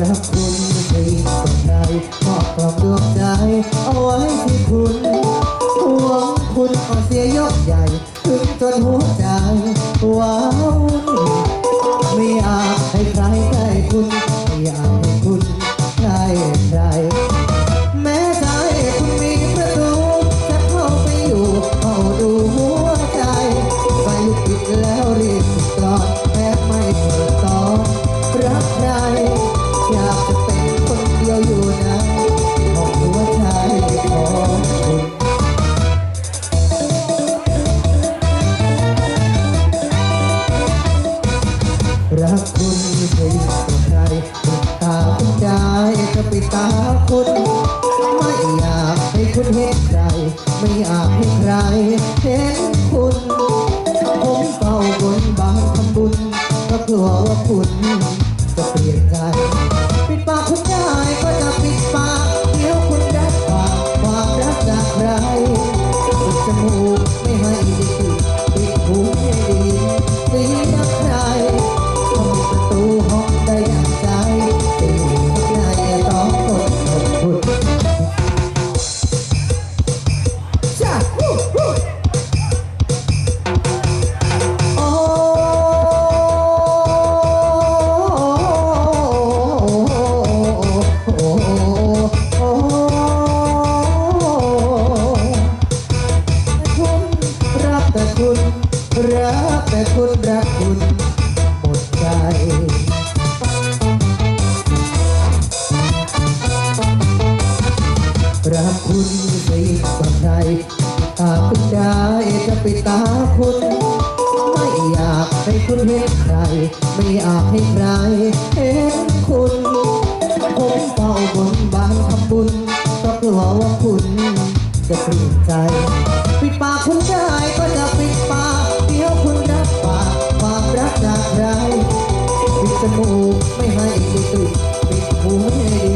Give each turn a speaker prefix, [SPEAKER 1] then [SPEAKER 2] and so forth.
[SPEAKER 1] รักคุณไม่ต้องใจมอบกลับดวงใจ เอาไว้ที่คุณหวงคุณเอาเสียยกใหญ่ ถึงจนหัวใจหวาน ตาคุณไม่อยากให้คุณเห็นใคร ไม่อยากให้ใครเห็นคุณ ผมเฝ้าบนบางทำบุญก็กลัวว่าคุณ รักแต่คุณรักคุณหมดใจรักคุณจะยิ่งกว่าใครตาคุณได้จะไปตาคุณ ไม่อยากให้คุณเห็นใคร ไม่อยากให้ใครเห็นคุณผมเฝ้าบนบานทำบุญก็กลัวว่าคุณจะเปลี่ยนใจปิดปากคุณได้ก็ จมูกไม่ให้ได้กลิ่นปิดหูไม่ให้